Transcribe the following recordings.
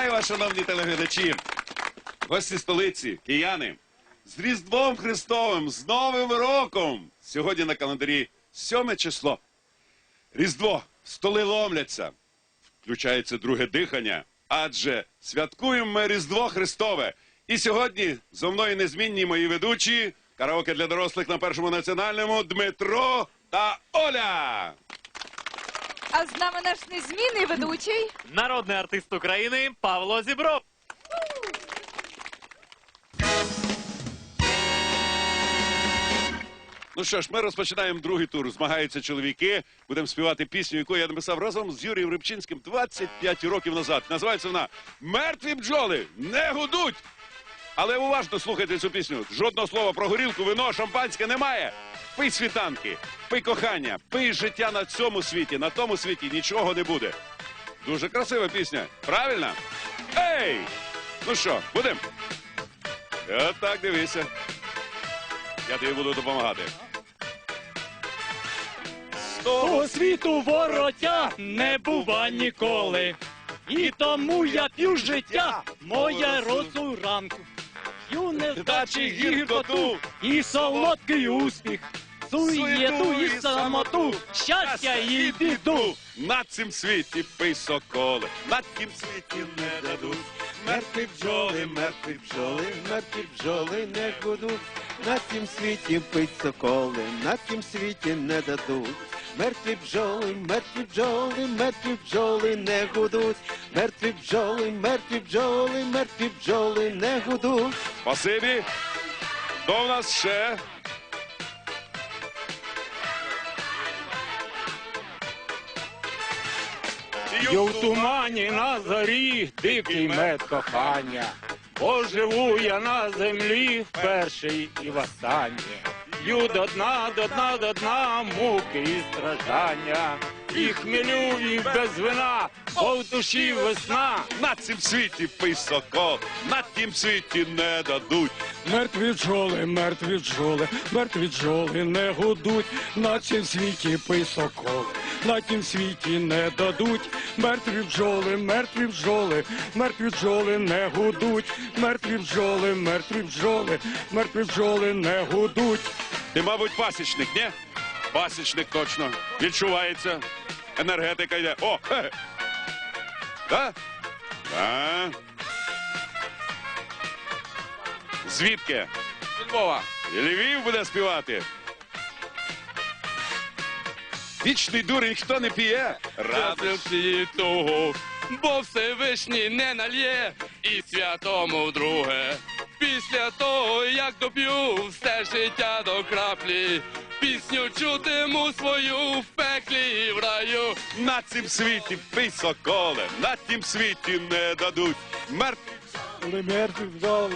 Вітаю вас, шановні телеглядачі, гості столиці, кияни. З Різдвом Христовим, з Новим роком! Сьогодні на календарі 7 число. Різдво, столи ломляться, включається друге дихання, адже святкуємо ми Різдво Христове. І сьогодні зо мною незмінні мої ведучі, караоке для дорослих на першому національному Дмитро та Оля. А з нами наш незмінний ведучий. Народний артист України Павло Зібров. Ну що ж, ми розпочинаємо другий тур. Змагаються чоловіки. Будемо співати пісню, яку я написав разом з Юрієм Рибчинським 25 років назад. Називається вона Мертві бджоли не гудуть. Але уважно слухайте цю пісню. Жодного слова про горілку, вино, шампанське немає. Пий світанки, пий кохання, пий життя на цьому світі, на тому світі нічого не буде. Дуже красива пісня. Правильно? Ей! Ну що, будемо? Отак дивися. Я тобі буду допомагати. У світу вороття не бува ніколи. І тому я п'ю життя, моя росу ранку. П'ю невдачі гіркоту і солодкий успіх. Суєту і самоту, щастя і біду. На цім світі пий соколи, на тім світі не дадуть. Мертві бджоли, мертві бджоли, мертві бджоли не гудуть. На цім світі пить соколи, на цім світі не дадуть. Мертві бджоли, мертві бджоли, мертві бджоли не гудуть. Мертві бджоли, мертві бджоли, мертві бджоли не гудуть. Спасибі. В нас ще? Є в тумані на зорі дикий мед кохання, бо я на землі вперше і востаннє. Ю до дна, до дна, до дна, муки і страждання, і хмелю, і без вина, бо в душі весна. На цім світі пий сокол, на тім світі не дадуть. Мертві бджоли, мертві бджоли, мертві бджоли не гудуть, на цім світі пий соколи, на тім світі не дадуть. Мертві бджоли, мертві бджоли, мертві бджоли не гудуть, мертві бджоли, мертві бджоли, мертві бджоли не гудуть. Ти, мабуть, пасічник, ні? Пасічник точно. Відчувається. Енергетика йде. О! Хе. Да? Да. Звідки? Львова. Львів буде співати. Вічний дурень, хто не п'є. Радий. того, бо Всевишній не нальє і святому вдруге. Після того, як доп'ю все життя до краплі, пісню чутиму свою в пеклі і в раю. На цім світі пий соколе, на тім світі не дадуть. Мертві Мертві бджоли,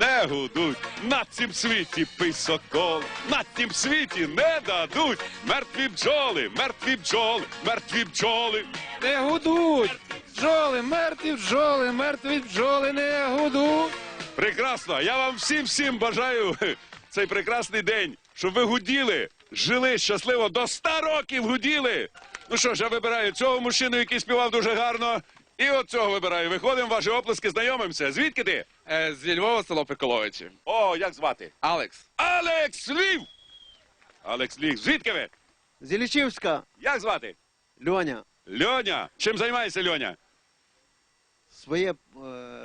не гудуть. На цім світі пий соколе, на тім світі не дадуть. Мертві бджоли, мертві бджоли, мертві бджоли. Не гудуть! Бджоли, мертві бджоли, мертві бджоли не гудуть. Прекрасно. Я вам всім всім бажаю цей прекрасний день, щоб ви гуділи, жили щасливо до 100 років гуділи. Ну що ж, я вибираю цього мужчину, який співав дуже гарно. І от цього вибираю. Виходимо, ваші оплески, знайомимося. Звідки ти? Е, зі Львова село Приколовичі. О, як звати? Алекс. Алекс Лів! Алекс Лів, звідки ви? Зілічівська, Як звати? Льоня, Льоня. Чим займається Льоня? Своє, е,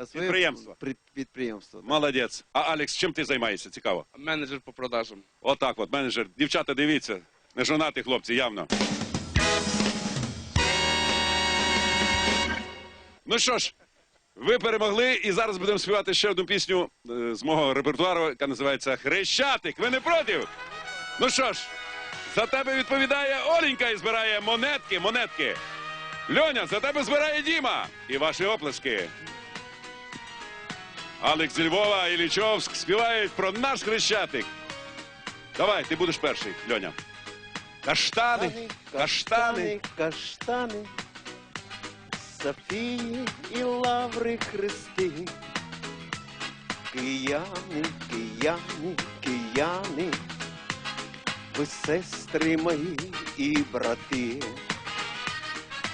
своє Підприємство. при- підприємство. Молодець. А Алекс, чим ти займаєшся? Цікаво. Менеджер по продажам. Отак от, менеджер. Дівчата, дивіться. Не жонаті хлопці, явно. Ну що ж, ви перемогли, і зараз будемо співати ще одну пісню е, з мого репертуару, яка називається Хрещатик. Ви не проти? Ну що ж, за тебе відповідає Оленька і збирає монетки, монетки. Льоня, за тебе збирає Діма. І ваші оплески. Алекс зі Львова і Лічовськ співають про наш хрещатик. Давай, ти будеш перший, Льоня. Каштани, каштани. каштани, Софії і лаври хрести. Кияни, кияни, кияни, ви сестри мої і брати.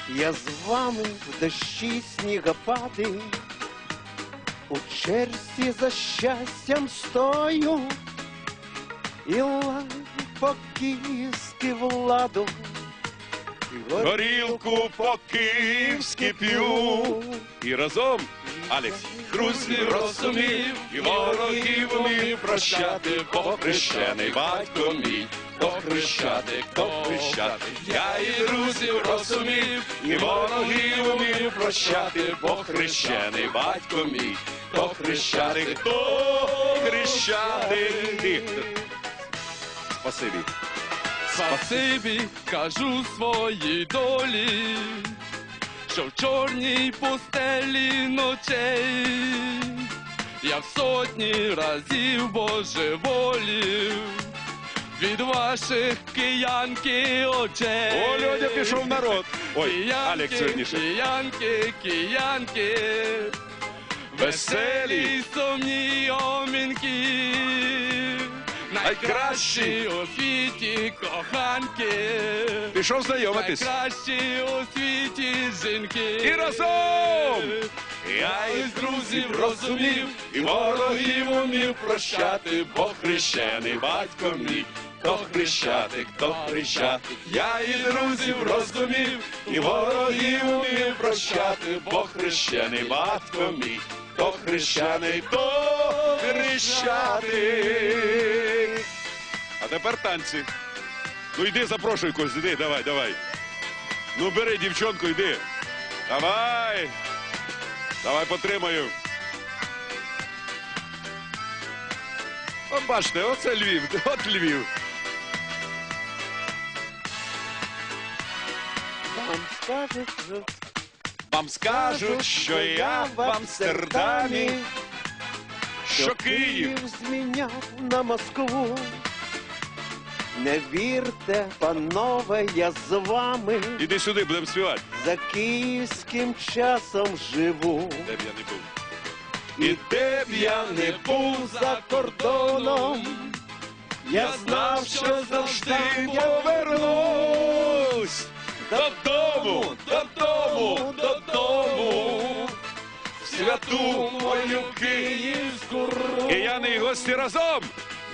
Я з вами в дощі снігопади, у черзі за щастям стою, і лай по-київськи владу, і Горілку по-київськи п'ю. І разом, Алекс, друзів розумів, і ворогів умів прощати, бо хрещений батько мій, то хрещати, то хрещати. Я і друзів розумів, і ворогів умів прощати, бо хрещений батько мій, то хрещати, хто хрещати. Спасибі. Спасибі кажу своїй долі, що в чорній пустелі ночей я в сотні разів божеволів від ваших киянки очей. О, Льоня пішов народ. Ой, Алекс сьогодніше. киянки, киянки, веселі сумні омінки, найкращі у світі коханки, Пішов знайомитись. найкращі у світі жінки. І разом! Я із друзів розумів, і ворогів умів прощати, бо хрещений батько мій, то хрещатик, то хрещатик. Я і друзів розумів, і ворогів умів прощати, бо хрещений батько мій, то хрещений, то хрещатик. А тепер танці. Ну йди, запрошуй когось, іди, давай, давай. Ну бери дівчонку, йди. Давай. Давай потримаю. От бачите, оце Львів, от Львів. Вам скажуть, Вам скажуть, що я в Амстердамі, що Київ. зміняв на Москву. Не вірте, панове, я з вами Іди сюди, будемо співати. за київським часом живу. Де б я не був. І де б я не був за кордоном, я знав, що завжди повернусь Додому, додому, додому. В святу мою київську. Кияни і гості разом.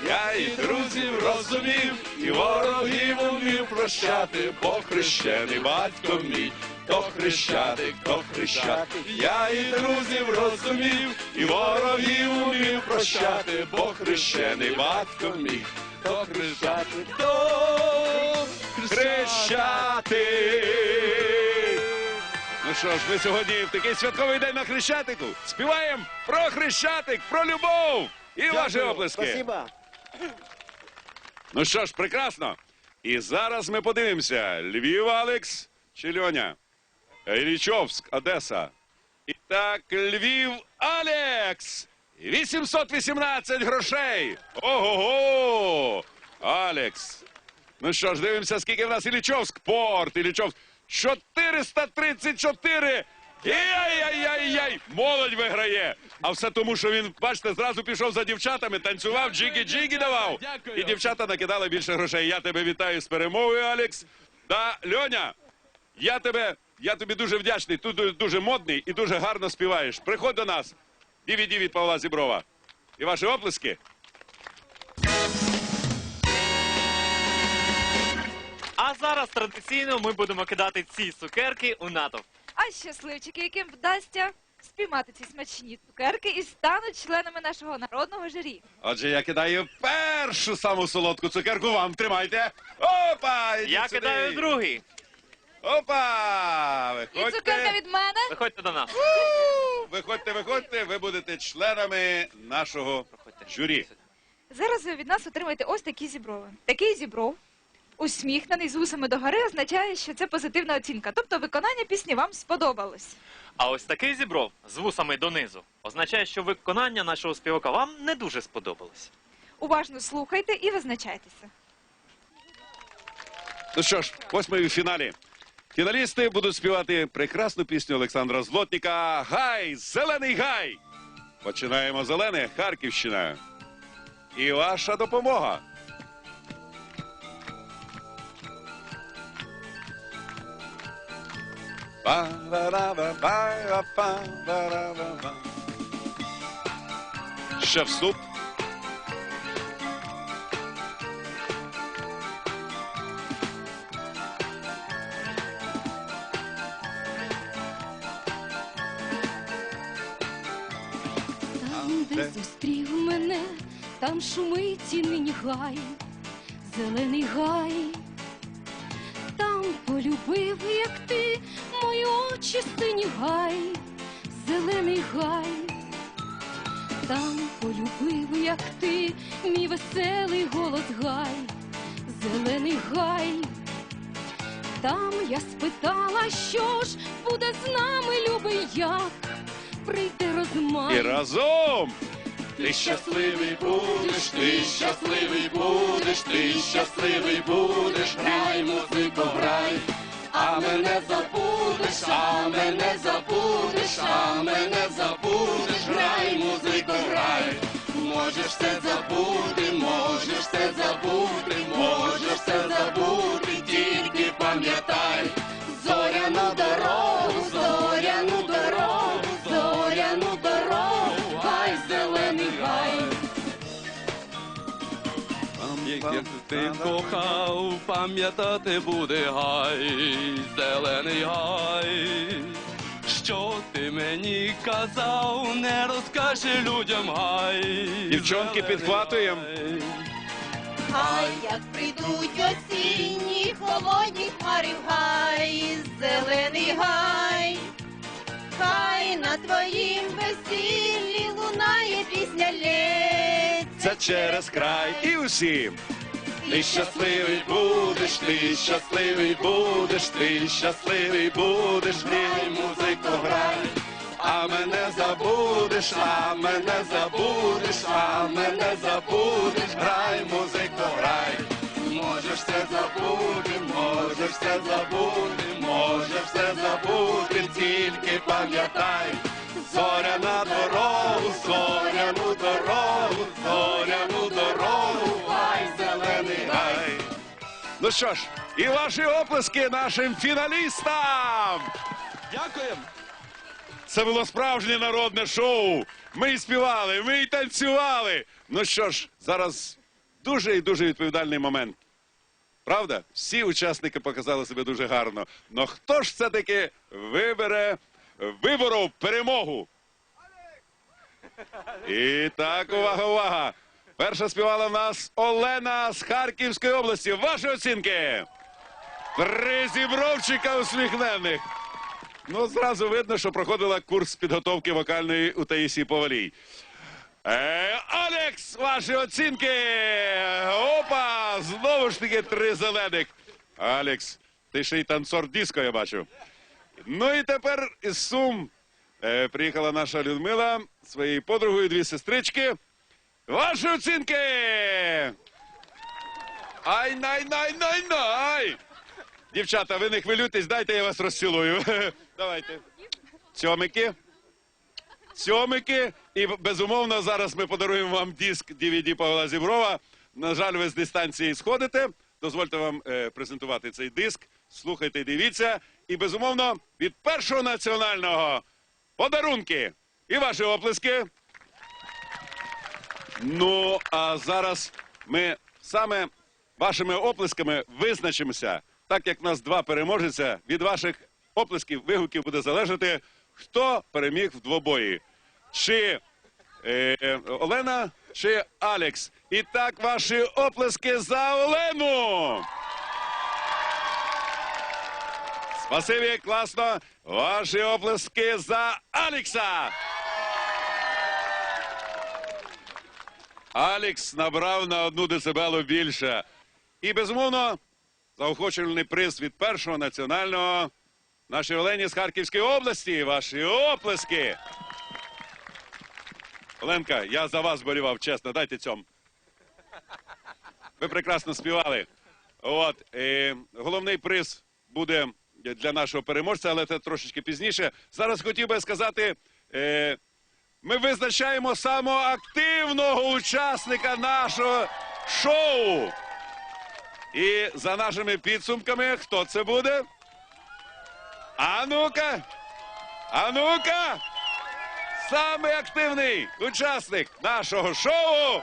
Я і друзів розумів, і ворогів умів прощати, бо хрещений батько мій, то хрещатик, то хрещатик. Я і друзів розумів, і ворогів умів прощати, бо хрещений батько мій, то хрещатик, то хрещатик. Ну що ж, ми сьогодні в такий святковий день на Хрещатику співаємо про Хрещатик, про любов і ваші оплески. Спасибо. Ну що ж, прекрасно. І зараз ми подивимося: Львів Алекс чи Льоня? Іллічовськ, Одеса. І так, Львів Алекс! 818 грошей! Ого-го! Алекс! Ну що ж, дивимося, скільки в нас Іллічовськ, порт, Іллічовськ. 434! Яй-яй-яй-яй! Молодь виграє! А все тому, що він, бачите, зразу пішов за дівчатами, танцював, джигі-джигі давав. І дівчата накидали більше грошей. Я тебе вітаю з перемогою, Алекс. Да, Льоня, я тебе, я тобі дуже вдячний. Ти дуже модний і дуже гарно співаєш. Приходь до нас. DVD від Павла Зіброва. І ваші оплески. А зараз традиційно ми будемо кидати ці цукерки у натовп. А щасливчики, яким вдасться спіймати ці смачні цукерки і стануть членами нашого народного журі. Отже, я кидаю першу саму солодку цукерку вам. Тримайте. Опа! ідіть Я сюди. кидаю другий. Опа! І Виходьте. цукерка від мене. Виходьте до нас. Виходьте, виходьте, ви будете членами нашого журі. Зараз ви від нас отримаєте ось такі зіброви. Такий зібров, усміхнений з вусами догори, означає, що це позитивна оцінка. Тобто виконання пісні вам сподобалось. А ось такий зібров з вусами донизу означає, що виконання нашого співака вам не дуже сподобалось. Уважно слухайте і визначайтеся. Ну що ж, ось ми в фіналі. Фіналісти будуть співати прекрасну пісню Олександра Злотніка Гай! Зелений гай! Починаємо зелене, Харківщина. І ваша допомога. Ще вступ. Там, де зустрів мене, там шумить і нині гай, зелений гай. Там полюбив, як ти, мої очі сині гай, зелений гай. Там полюбив, як ти, мій веселий голос гай, зелений гай. Там я спитала, що ж буде з нами, любий, як прийти розмай. І разом. Ти щасливий будеш, ти щасливий будеш, ти щасливий будеш, грай, музико, грай, а мене забудеш, а мене забудеш, а мене забудеш, грай, музико, грай. Можеш це забути, можеш це забути, можеш все забути, тільки пам'ятай, Ти кохав, пам'ятати буде гай, зелений гай. Що ти мені казав, не розкаже людям гай. Дівчонки, зелений підхватуєм. гай. Хай як прийдуть осінні холодні хмари в гай, зелений гай, хай на твоїм весіллі лунає пісня лється. Через край. І усім. Ти щасливий будеш, ти щасливий будеш, ти щасливий будеш, грай, музику, грай. А мене забудеш, а мене забудеш, а мене забудеш, грай, музику, грай. Можеш все забути, можеш все забути, можеш все забути, тільки пам'ятай. Зоряна дорогу, зоряну Ну що ж, і ваші оплески нашим фіналістам. Дякуємо. Це було справжнє народне шоу. Ми і співали, ми і танцювали. Ну що ж, зараз дуже і дуже відповідальний момент. Правда? Всі учасники показали себе дуже гарно. Но хто ж все-таки вибере, виборов перемогу? І так, увага, увага. Перша співала в нас Олена з Харківської області. Ваші оцінки. Три зібровчика усміхнених. Ну, зразу видно, що проходила курс підготовки вокальної у Таїсії Повалій. Е, Алекс, ваші оцінки. Опа! Знову ж таки три зелених. Алекс, ти ще й танцор диско, я бачу. Ну і тепер із Сум е, приїхала наша Людмила своєю подругою, дві сестрички. Ваші оцінки! Ай, най, най, най, най! Дівчата, ви не хвилюйтесь, дайте я вас розцілую. Давайте. Цьомики. Цьомики. І безумовно зараз ми подаруємо вам диск DVD Павла Зіброва. На жаль, ви з дистанції сходите. Дозвольте вам е, презентувати цей диск. Слухайте, дивіться. І безумовно від першого національного подарунки. І ваші оплески. Ну, а зараз ми саме вашими оплесками визначимося. Так як нас два переможця, від ваших оплесків, вигуків буде залежати, хто переміг в двобої. Чи е, Олена, чи Алекс. І так, ваші оплески за Олену. Спасибі, класно. Ваші оплески за Алекса. Алекс набрав на одну децибелу більше. І, безумовно, заохочувальний приз від першого національного нашій Олені з Харківської області. Ваші оплески. Оленка, я за вас болівав, чесно, дайте цьому. Ви прекрасно співали. От, е, головний приз буде для нашого переможця, але це трошечки пізніше. Зараз хотів би сказати. Е, ми визначаємо самого активного учасника нашого шоу. І за нашими підсумками, хто це буде? А ну-ка! А ну-ка! Самий активний учасник нашого шоу.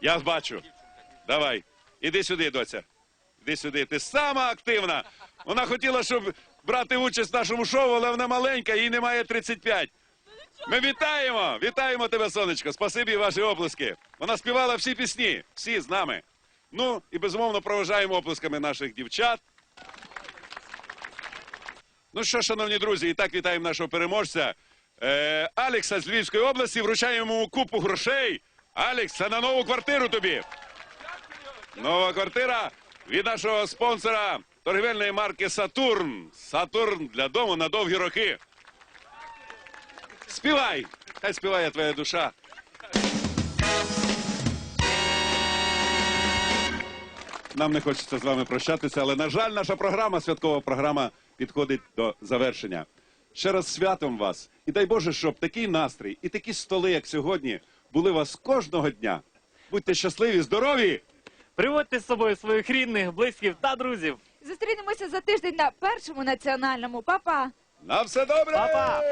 Я бачу. Давай, іди сюди, доця. Іди сюди. Ти сама активна. Вона хотіла, щоб брати участь в нашому шоу, але вона маленька, їй немає 35. Ми вітаємо! Вітаємо тебе, сонечко. Спасибі ваші оплески. Вона співала всі пісні, всі з нами. Ну і безумовно проважаємо оплесками наших дівчат. Ну що, шановні друзі, і так вітаємо нашого переможця. Е, Алекса з Львівської області вручаємо йому купу грошей. Алекс, це на нову квартиру тобі. Нова квартира від нашого спонсора торгівельної марки Сатурн. Сатурн для дому на довгі роки. Співай! Хай співає твоя душа. Нам не хочеться з вами прощатися, але, на жаль, наша програма, святкова програма, підходить до завершення. Ще раз святом вас. І дай Боже, щоб такий настрій і такі столи, як сьогодні, були у вас кожного дня. Будьте щасливі, здорові! Приводьте з собою своїх рідних, близьких та друзів. Зустрінемося за тиждень на першому національному. Па-па! На все добре! Па-па!